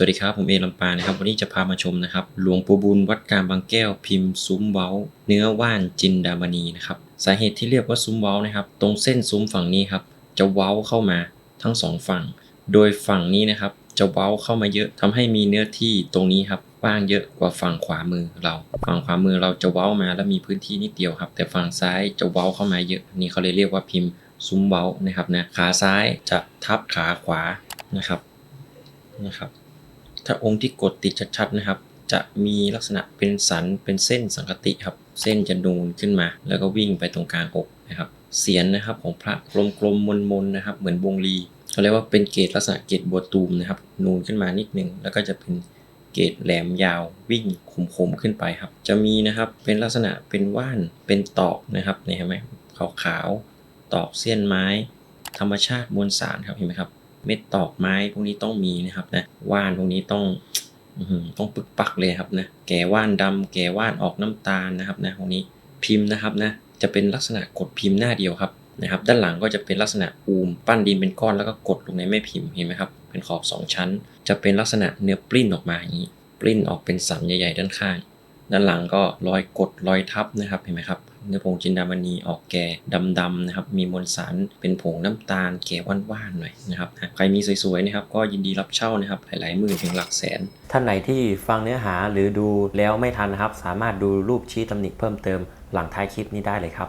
สวัสดีครับ ผมเอลำปานะครับ วันนี้จะพามาชมนะครับ หลวงปู่บุญวัดกางบางแก้วพิมพ์ซุ้มเว้า เนื้อว่านจินดามณีนะครับ สาเหตุที่เรียกว่าซุ้มเว้านะครับ ตรงเส้นซุ้มฝั่งนี้ครับ จะเว้าเข้ามาทั้งสองฝั่ง โดยฝั่งนี้นะครับ จะเว้าเข้ามาเยอะทำให้มีเนื้อที่ตรงนี้ครับว่างเยอะกว่าฝั่งขวามือเรา ฝั่งขวามือเราจะเว้ามาแล้วมีพื้นที่นิดเดียวครับ แต่ฝั่งซ้ายจะเว้าเข้ามาเยอะ นี่เขาเลยเรียกว่าพิมพ์ซุ้มเว้านะครับนะ ขาซ้ายจะทับขาขวานะครับ นะครับ ถ้าองค์ที่กดติดชัดๆนะครับ จะมีลักษณะเป็นสันเป็นเส้นสังกติครับ เส้นจะนูนขึ้นมา แล้วก็วิ่งไปตรงกลางอกนะครับเสียนนะครับของพระกลมๆมนๆนะครับ เหมือนวงลีเขาเรียกว่าเป็นเกตลักษณะเกตบัวตูมนะครับ นูนขึ้นมานิดนึงแล้วก็จะเป็นเกตแหลมยาววิ่งคมๆขึ้นไปครับ จะมีนะครับเป็นลักษณะเป็นว่านเป็นตอกนะครับเนี่ยเห็นไหมขาวๆตอกเส้นไม้ ธรรมชาติมวลสารครับเห็นไหมครับ เม็ดตอกไม้พวกนี้ต้องมีนะครับนะว่านพวกนี้ต้องต้องปึกปักเลยครับนะแก่ว่านดำแก่ว่านออกน้ำตาลนะครับนะพวกนี้พิมพ์นะครับนะจะเป็นลักษณะกดพิมพ์หน้าเดียวครับนะครับ ด้านหลังก็จะเป็นลักษณะอูมปั้นดินเป็นก้อนแล้วก็กดลงในแม่พิมพ์เห็นไหมครับเป็นขอบสองชั้น จะเป็นลักษณะเนื้อปลิ้นออกมาอย่างนี้ปลิ้นออกเป็นสันใหญ่ๆด้านข้าง ด้านหลังก็รอยกดรอยทับนะครับเห็นไหมครับเนื้อผงจินดามณีออกแก่ดำๆนะครับ มีมวลสารเป็นผงน้ำตาลแก่ว่านๆหน่อยนะครับใครมีสวยๆนะครับก็ยินดีรับเช่านะครับหลายๆหมื่นถึงหลักแสน ท่านไหนที่ฟังเนื้อหาหรือดูแล้วไม่ทันนะครับ สามารถดูรูปชี้ตำหนิเพิ่มเติมหลังท้ายคลิปนี้ได้เลยครับ